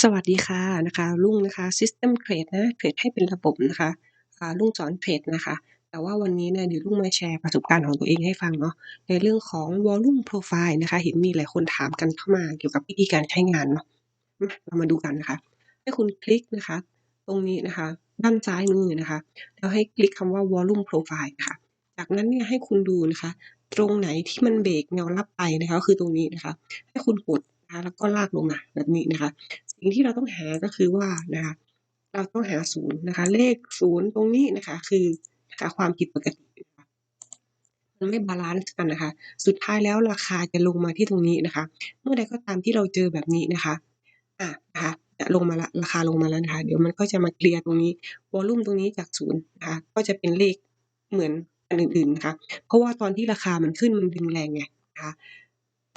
สวัสดีค่ะนะคะรุ่งนะคะ System Trade นะเทรดให้เป็นระบบนะคะรุ่งสอนเทรดนะคะ แต่ว่าวันนี้เนี่ยเดี๋ยวรุ่งมาแชร์ประสบการณ์ของตัวเองให้ฟังเนาะในเรื่องของ Volume Profile นะคะ เห็นมีหลายคนถามกันเข้ามาเกี่ยวกับวิธีการใช้งานเนาะมาเรามาดูกันนะคะ ให้คุณคลิกนะคะ ตรงนี้นะคะ ด้านซ้ายมือนะคะ แล้วให้คลิกคำว่า Volume Profile ค่ะ จากนั้นเนี่ยให้คุณดูนะคะ ตรงไหนที่มันเบรกแนวรับไปนะคะก็คือตรงนี้นะคะ ให้คุณกดนะคะแล้วก็ลากลงมาแบบนี้นะคะ สิ่งที่เราต้องหาก็คือว่านะคะเราต้องหาศูนย์นะคะ เลขศูนย์ตรงนี้นะคะ คือนะคะความผิดปกติมันไม่บาลานซ์กันนะคะ สุดท้ายแล้วราคาจะลงมาที่ตรงนี้นะคะ เมื่อใดก็ตามที่เราเจอแบบนี้นะคะอะนะคะจะลงมาละราคาลงมาแล้วนะคะ เดี๋ยวมันก็จะมาเคลียร์ตรงนี้วอลลุ่มตรงนี้จากศูนย์นะคะก็จะเป็นเลขเหมือนอันอื่นๆนะคะ เพราะว่าตอนที่ราคามันขึ้นมันดึงแรงไงนะคะ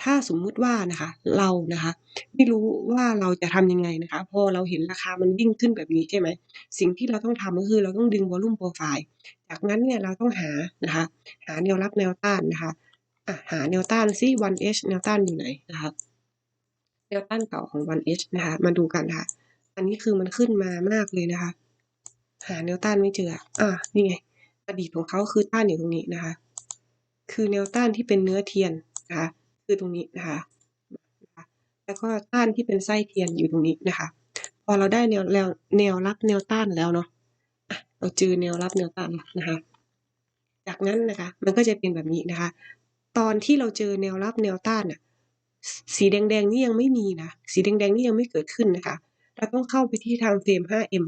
ถ้าสมมุติว่านะคะ เรานะคะ ไม่รู้ว่าเราจะทำยังไงนะคะ พอเราเห็นราคามันวิ่งขึ้นแบบนี้ใช่ไหม สิ่งที่เราต้องทำก็คือเราต้องดึง volume profile จากนั้นเนี่ยเราต้องหานะคะ หาแนวรับแนวต้านนะคะอะหาแนวต้านซิ 1H แนวต้านอยู่ไหนนะคะแนวต้านเก่าของ 1H นะคะ มาดูกันค่ะ อันนี้คือมันขึ้นมามากเลยนะคะ หาแนวต้านไม่เจอ อะอะนี่ไง อดีตของเขาคือต้านอยู่ตรงนี้นะคะ คือแนวต้านที่เป็นเนื้อเทียนนะคะ คือตรงนี้นะคะ แล้วก็ต้านที่เป็นไส้เทียนอยู่ตรงนี้นะคะ พอเราได้แนวแนวแนวรับแนวต้านแล้วเนาะเราเจอแนวรับแนวต้านนะคะ จากนั้นนะคะ มันก็จะเป็นแบบนี้นะคะ ตอนที่เราเจอแนวรับแนวต้านน่ะสีแดงๆนี่ยังไม่มีนะ สีแดงๆนี่ยังไม่เกิดขึ้นนะคะ เราต้องเข้าไปที่ทางเฟรม 5M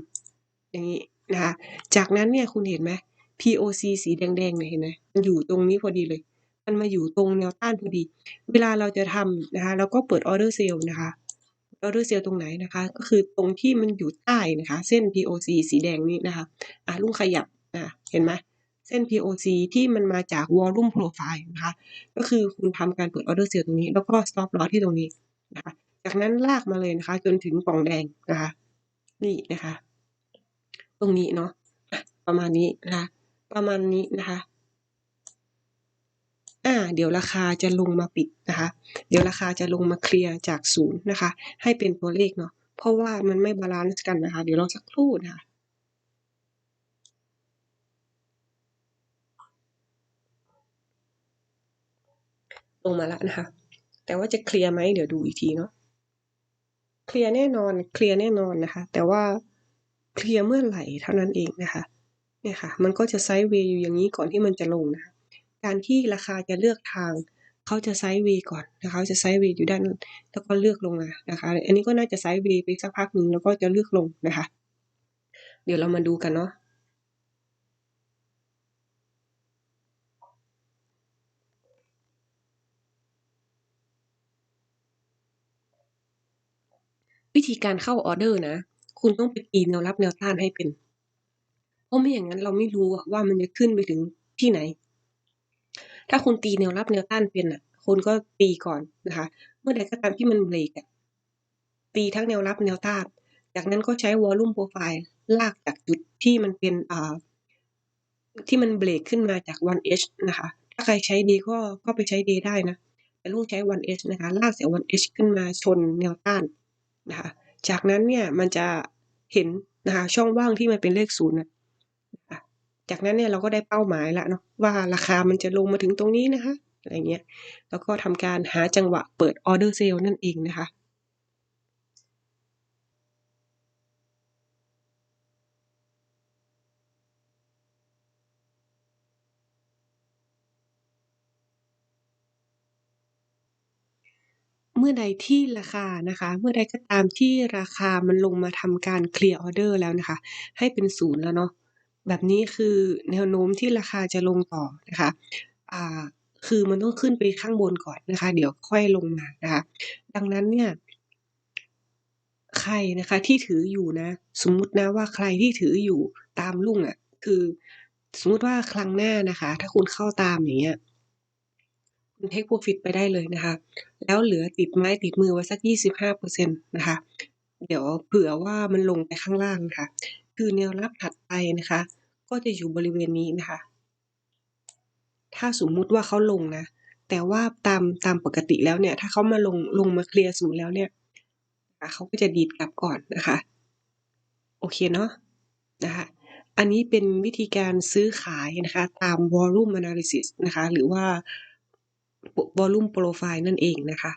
อย่างนี้นะคะ จากนั้นเนี่ยคุณเห็นไหม POC สีแดงๆเนี่ยเห็นไหมมันอยู่ตรงนี้พอดีเลย มันมาอยู่ตรงแนวต้านพอดี เวลาเราจะทำนะคะเราก็เปิด order sale นะคะ order sale ตรงไหนนะคะ ก็คือตรงที่มันอยู่ใต้นะคะ เส้น POC สีแดงนี้นะคะอะลุงขยับอะเห็นไหมเส้น POC ที่มันมาจาก volume profile นะคะ ก็คือคุณทำการเปิด order sale ตรงนี้ แล้วก็ stop loss ที่ตรงนี้นะคะ จากนั้นลากมาเลยนะคะ จนถึงกล่องแดงนะคะ นี่นะคะ ตรงนี้เนาะ ประมาณนี้นะคะ ประมาณนี้นะคะ อ่า เดี๋ยวราคาจะลงมาปิดนะคะ เดี๋ยวราคาจะลงมาเคลียร์จากศูนย์นะคะ ให้เป็นตัวเลขเนาะ เพราะว่ามันไม่บาลานซ์กันนะคะ เดี๋ยวรอสักครู่นะคะลงมาแล้วนะคะ แต่ว่าจะเคลียร์ไหมเดี๋ยวดูอีกทีเนาะ เคลียร์แน่นอน เคลียร์แน่นอนนะคะ แต่ว่าเคลียร์เมื่อไหร่เท่านั้นเองนะคะ เนี่ยค่ะ มันก็จะไซด์เวย์อยู่อย่างนี้ก่อนที่มันจะลงนะคะ การที่ราคาจะเลือกทาง เขาจะไซด์เวย์ก่อนนะคะเขาจะไซด์เวย์อยู่ด้าน แล้วก็เลือกลงมานะคะ อันนี้ก็น่าจะไซด์เวย์ไปสักพักหนึ่งแล้วก็จะเลือกลงนะคะ เดี๋ยวเรามาดูกันเนาะวิธีการเข้าออเดอร์นะ คุณต้องไปตีแนวรับแนวต้านให้เป็น เพราะไม่อย่างนั้นเราไม่รู้อะว่ามันจะขึ้นไปถึงที่ไหน ถ้าคุณตีแนวรับแนวต้านเป็นอะ คุณก็ตีก่อนนะคะ เมื่อใดก็ตามที่มันเบรกอะตีทั้งแนวรับแนวต้าน จากนั้นก็ใช้ volume profile ลากจากจุดที่มันเป็นอ่าที่มันเบรกขึ้นมาจาก 1H นะคะ ถ้าใครใช้ day ก็ก็ไปใช้ day ได้นะ แต่ลุงใช้ 1H นะคะ ลากจาก 1H ขึ้นมาชนแนวต้านนะคะ จากนั้นเนี่ยมันจะเห็นนะคะช่องว่างที่มันเป็นเลขศูนย์นะ จากนั้นเนี่ยเราก็ได้เป้าหมายล้วเนาะว่าราคามันจะลงมาถึงตรงนี้นะคะอะไรเงี้ยแล้วก็ทำการหาจังหวะเปิด order sale นั่นเองนะคะเมื่อใดที่ราคานะคะ เมื่อใดก็ตามที่ราคามันลงมาทำการเคลียร์ออเดอร์แล้วนะคะ ให้เป็นศูนย์แล้วเนาะ แบบนี้คือแนวโน้มที่ราคาจะลงต่อนะคะอ่าคือมันต้องขึ้นไปข้างบนก่อนนะคะ เดี๋ยวค่อยลงมานะคะ ดังนั้นเนี่ยใครนะคะที่ถืออยู่นะ สมมุตินะว่าใครที่ถืออยู่ตามลุงอะ คือสมมุติว่าครั้งหน้านะคะ ถ้าคุณเข้าตามอย่างเงี้ยคุณ take profit ไปได้เลยนะคะ แล้วเหลือติดไม้ติดมือไว้สัก 25%นะคะ เดี๋ยวเผื่อว่ามันลงไปข้างล่างนะคะ คือแนวรับถัดไปนะคะ ก็จะอยู่บริเวณนี้นะคะ ถ้าสมมุติว่าเขาลงนะ แต่ว่าตามตามปกติแล้วเนี่ย ถ้าเขามาลงลงมาเคลียร์ศูนย์แล้วเนี่ยเขาก็จะดีดกลับก่อนนะคะ โอเคเนาะนะคะ อันนี้เป็นวิธีการซื้อขายนะคะ ตาม Volume Analysis นะคะ หรือว่า Volume Profile นั่นเองนะคะ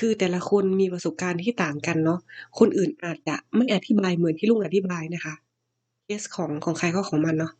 คือแต่ละคนมีประสบการณ์ที่ต่างกันเนาะ คนอื่นอาจจะไม่อธิบายเหมือนที่ลุงอธิบายนะคะ เคสของของใครก็ของมันเนาะ